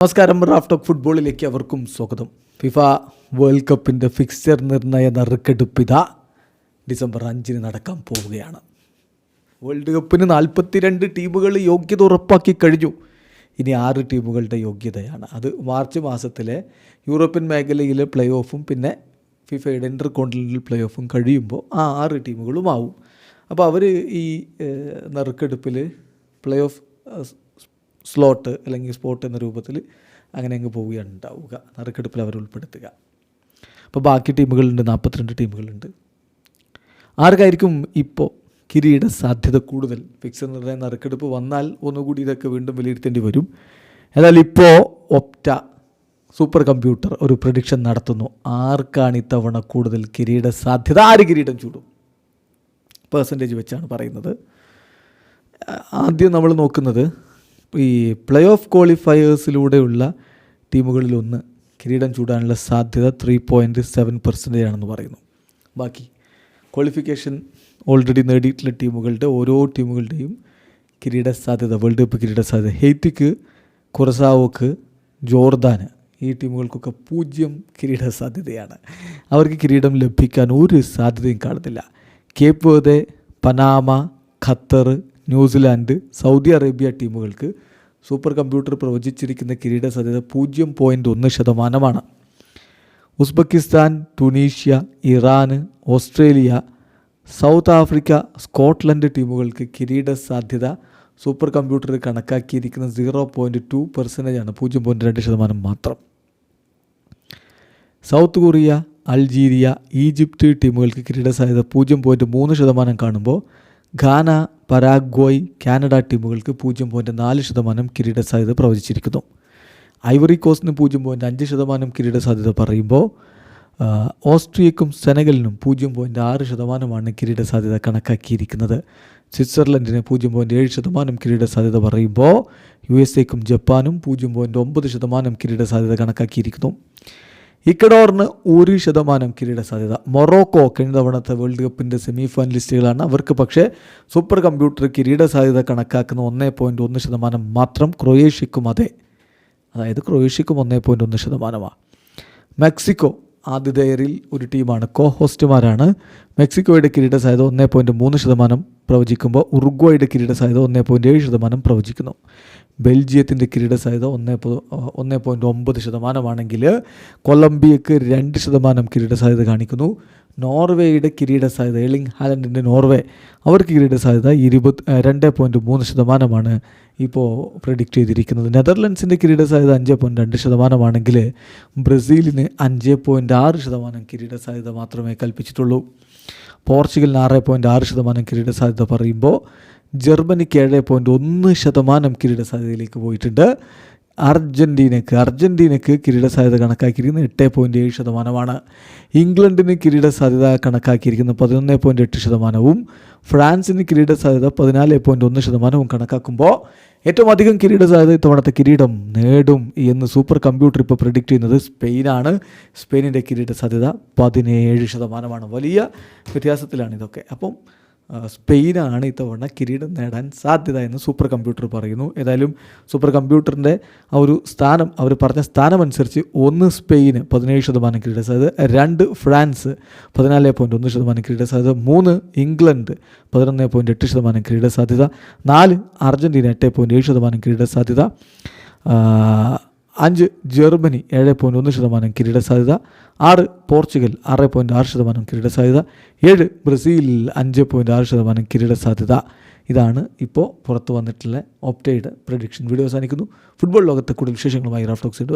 നമസ്കാരം raft of ഫുട്ബോളിലേക്ക് അവർക്കും സ്വാഗതം. ഫിഫ വേൾഡ് കപ്പിന്റെ ഫിക്സ്ചർ നിർണയ നറുക്കെടുപ്പിത ഡിസംബർ അഞ്ചിന് നടക്കാൻ പോവുകയാണ്. വേൾഡ് കപ്പിന് നാൽപ്പത്തിരണ്ട് ടീമുകൾ യോഗ്യത ഉറപ്പാക്കി കഴിഞ്ഞു. ഇനി ആറ് ടീമുകളുടെ യോഗ്യതയാണ്. അത് മാർച്ച് മാസത്തിലെ യൂറോപ്യൻ മേഖലയിലെ പ്ലേ ഓഫും പിന്നെ ഫിഫയുടെ ഇന്റർ കോണ്ടിനെന്റൽ പ്ലേ ഓഫും കഴിയുമ്പോൾ ആ ആറ് ടീമുകളും ആവും അപ്പോൾ അവർ ഈ നറുക്കെടുപ്പിൽ പ്ലേ ഓഫ് സ്ലോട്ട് അല്ലെങ്കിൽ സ്പോട്ട് എന്ന രൂപത്തിൽ അങ്ങനെ അങ്ങ് പോവുകയാണ് ഉണ്ടാവുക നറുക്കെടുപ്പിൽ അവർ ഉൾപ്പെടുത്തുക. അപ്പോൾ ബാക്കി ടീമുകളുണ്ട്. നാൽപ്പത്തിരണ്ട് ടീമുകളുണ്ട്. ആർക്കായിരിക്കും ഇപ്പോൾ കിരീട സാധ്യത കൂടുതൽ? ഫിക്സർ നിർണയ നറുക്കെടുപ്പ് വന്നാൽ ഒന്നുകൂടി ഇതൊക്കെ വീണ്ടും വിലയിരുത്തേണ്ടി വരും. എന്നാൽ ഇപ്പോൾ ഒപ്റ്റ സൂപ്പർ കമ്പ്യൂട്ടർ ഒരു പ്രഡിക്ഷൻ നടത്തുന്നു. ആർക്കാണ് ഇത്തവണ കൂടുതൽ കിരീട സാധ്യത? ആര് കിരീടം ചൂടും? പേഴ്സന്റേജ് വെച്ചാണ് പറയുന്നത്. ആദ്യം നമ്മൾ നോക്കുന്നത് ഈ പ്ലേ ഓഫ് ക്വാളിഫയേഴ്സിലൂടെയുള്ള ടീമുകളിലൊന്ന് കിരീടം ചൂടാനുള്ള സാധ്യത ത്രീ പോയിന്റ് സെവൻ പെർസെന്റേജ് ആണെന്ന് പറയുന്നു. ബാക്കി ക്വാളിഫിക്കേഷൻ ഓൾറെഡി നേടിയിട്ടുള്ള ടീമുകളുടെ ഓരോ ടീമുകളുടെയും കിരീട സാധ്യത വേൾഡ് കപ്പ് കിരീട സാധ്യത. ഹെയ്ത്തിക്ക് കുറസാവോക്ക് ജോർദാന് ഈ ടീമുകൾക്കൊക്കെ പൂജ്യം കിരീട സാധ്യതയാണ്. അവർക്ക് കിരീടം ലഭിക്കാൻ ഒരു സാധ്യതയും കാണുന്നില്ല. Cape Verde Panama Qatar New Zealand Saudi Arabia ടീമുകൾക്ക് super computer പ്രവചിച്ചിരിക്കുന്ന കിരീട സാധ്യത പൂജ്യം പോയിന്റ് ഒന്ന് ശതമാനമാണ്. Uzbekistan Tunisia Iran Australia South Africa Scotland ടീമുകൾക്ക് കിരീട സാധ്യത സൂപ്പർ കമ്പ്യൂട്ടർ കണക്കാക്കിയിരിക്കുന്ന സീറോ പോയിന്റ് ടു പെർസെന്റേജ് ആണ്. പൂജ്യം പോയിന്റ് രണ്ട് ശതമാനം മാത്രം. സൗത്ത് കൊറിയ അൾജീരിയ ഈജിപ്ത് ടീമുകൾക്ക് കിരീട സാധ്യത പൂജ്യം പോയിന്റ് മൂന്ന് ശതമാനം കാണുമ്പോൾ ഘാന പരാഗ്വോയ് കാനഡ ടീമുകൾക്ക് പൂജ്യം പോയിന്റ് നാല് ശതമാനം കിരീട സാധ്യത പ്രവചിച്ചിരിക്കുന്നു. ഐവറി കോസ്റ്റിന് പൂജ്യം പോയിന്റ് അഞ്ച് ശതമാനം കിരീട സാധ്യത പറയുമ്പോൾ ഓസ്ട്രിയക്കും സെനഗലിനും പൂജ്യം പോയിന്റ് ആറ് ശതമാനമാണ് കിരീട സാധ്യത കണക്കാക്കിയിരിക്കുന്നത്. സ്വിറ്റ്സർലൻഡിന് പൂജ്യം പോയിന്റ് ഏഴ് ശതമാനം കിരീട സാധ്യത പറയുമ്പോൾ യു എസ് എക്കും ജപ്പാനും പൂജ്യം പോയിന്റ് ഒമ്പത് ശതമാനം കിരീട സാധ്യത കണക്കാക്കിയിരിക്കുന്നു. ഇക്കഡോറിന് ഒരു ശതമാനം കിരീട സാധ്യത. മൊറോക്കോ കഴിഞ്ഞ തവണത്തെ വേൾഡ് കപ്പിന്റെ സെമി ഫൈനലിസ്റ്റുകളാണ് അവർക്ക് പക്ഷേ സൂപ്പർ കമ്പ്യൂട്ടർ കിരീട സാധ്യത കണക്കാക്കുന്ന ഒന്നേ പോയിന്റ് ഒന്ന് ശതമാനം മാത്രം ക്രൊയേഷ്യക്കും അതെ. അതായത് ക്രൊയേഷ്യക്കും ഒന്നേ പോയിന്റ് ഒന്ന് ശതമാനമാണ് മെക്സിക്കോ ആതിഥേയരിൽ ഒരു ടീമാണ്. കോ ഹോസ്റ്റുമാരാണ് മെക്സിക്കോയുടെ കിരീട സാധ്യത ഒന്നേ പോയിന്റ് മൂന്ന് ശതമാനം പ്രവചിക്കുമ്പോൾ ഉറുഗ്വായുടെ കിരീട സാധ്യത ഒന്നേ പോയിന്റ് ഏഴ് ശതമാനം പ്രവചിക്കുന്നു. ബെൽജിയത്തിന്റെ കിരീട സാധ്യത ഒന്നേ ഒന്നേ പോയിന്റ് ഒമ്പത് ശതമാനമാണെങ്കിൽ കൊളംബിയക്ക് രണ്ട് ശതമാനം കിരീട സാധ്യത കാണിക്കുന്നു. നോർവേയുടെ കിരീട സാധ്യത എളിങ് ഹാലൻഡിന്റെ നോർവേ അവർക്ക് കിരീട സാധ്യത ഇരുപത് രണ്ട് പോയിന്റ് മൂന്ന് ശതമാനമാണ് ഇപ്പോൾ പ്രഡിക്റ്റ് ചെയ്തിരിക്കുന്നത്. നെതർലൻഡ്സിന്റെ കിരീട സാധ്യത അഞ്ച് പോയിന്റ് രണ്ട് ശതമാനമാണെങ്കിൽ ബ്രസീലിന് അഞ്ച് പോയിന്റ് ആറ് ശതമാനം കിരീട സാധ്യത മാത്രമേ കൽപ്പിച്ചിട്ടുള്ളൂ. പോർച്ചുഗലിന് ആറ് പോയിന്റ് ആറ് ശതമാനം കിരീട സാധ്യത പറയുമ്പോൾ ജർമ്മനിക്ക് ഏഴ് പോയിന്റ് ഒന്ന് ശതമാനം കിരീട സാധ്യതയിലേക്ക് പോയിട്ടുണ്ട്. അർജന്റീനക്ക് അർജന്റീനക്ക് കിരീട സാധ്യത കണക്കാക്കിയിരിക്കുന്നത് എട്ട് പോയിന്റ് ഏഴ് ശതമാനമാണ്. ഇംഗ്ലണ്ടിന് കിരീട സാധ്യത കണക്കാക്കിയിരിക്കുന്നത് പതിനൊന്ന് പോയിന്റ് എട്ട് ശതമാനവും ഫ്രാൻസിന് കിരീട സാധ്യത പതിനാല് പോയിന്റ് ഒന്ന് ശതമാനവും കണക്കാക്കുമ്പോൾ ഏറ്റവും അധികം കിരീട സാധ്യത ഇത്തവണത്തെ കിരീടം നേടും എന്ന് സൂപ്പർ കമ്പ്യൂട്ടർ ഇപ്പോൾ പ്രിഡിക്റ്റ് ചെയ്യുന്നത് സ്പെയിനാണ്. സ്പെയിനിന്റെ കിരീട സാധ്യത പതിനേഴ് ശതമാനമാണ്. വലിയ വ്യത്യാസത്തിലാണ് ഇതൊക്കെ. അപ്പം സ്പെയിനാണ് ഇത്തവണ കിരീടം നേടാൻ സാധ്യത എന്ന് സൂപ്പർ കമ്പ്യൂട്ടർ പറയുന്നു. ഏതായാലും സൂപ്പർ കമ്പ്യൂട്ടറിന്റെ ആ ഒരു സ്ഥാനം അവർ പറഞ്ഞ സ്ഥാനമനുസരിച്ച് ഒന്ന് സ്പെയിന് പതിനേഴ് ശതമാനം കിരീട. സാധ്യത രണ്ട് ഫ്രാൻസ് പതിനാല് പോയിന്റ് ഒന്ന് ശതമാനം കിരീട. സാധ്യത മൂന്ന് ഇംഗ്ലണ്ട് പതിനൊന്ന് പോയിന്റ് എട്ട് ശതമാനം കിരീട സാധ്യത. നാല് അർജന്റീന എട്ട് പോയിന്റ് ഏഴ് ശതമാനം കിരീട സാധ്യത. അഞ്ച് ജർമ്മനി ഏഴ് പോയിന്റ് ഒന്ന് ശതമാനം കിരീട സാധ്യത ആറ് പോർച്ചുഗൽ ആറ് പോയിന്റ് ആറ് ശതമാനം കിരീട സാധ്യത ഏഴ് ബ്രസീൽ അഞ്ച് പോയിന്റ് ആറ് ശതമാനം കിരീട സാധ്യത. ഇതാണ് ഇപ്പോൾ പുറത്തു വന്നിട്ടുള്ള ഓപ്റ്റയുടെ പ്രഡിക്ഷൻ വീഡിയോ അവസാനിക്കുന്നു. ഫുട്ബോൾ ലോകത്തെ കൂടുതൽ വിശേഷങ്ങളുമായി റാഫ്റ്റോക്സിന്റെ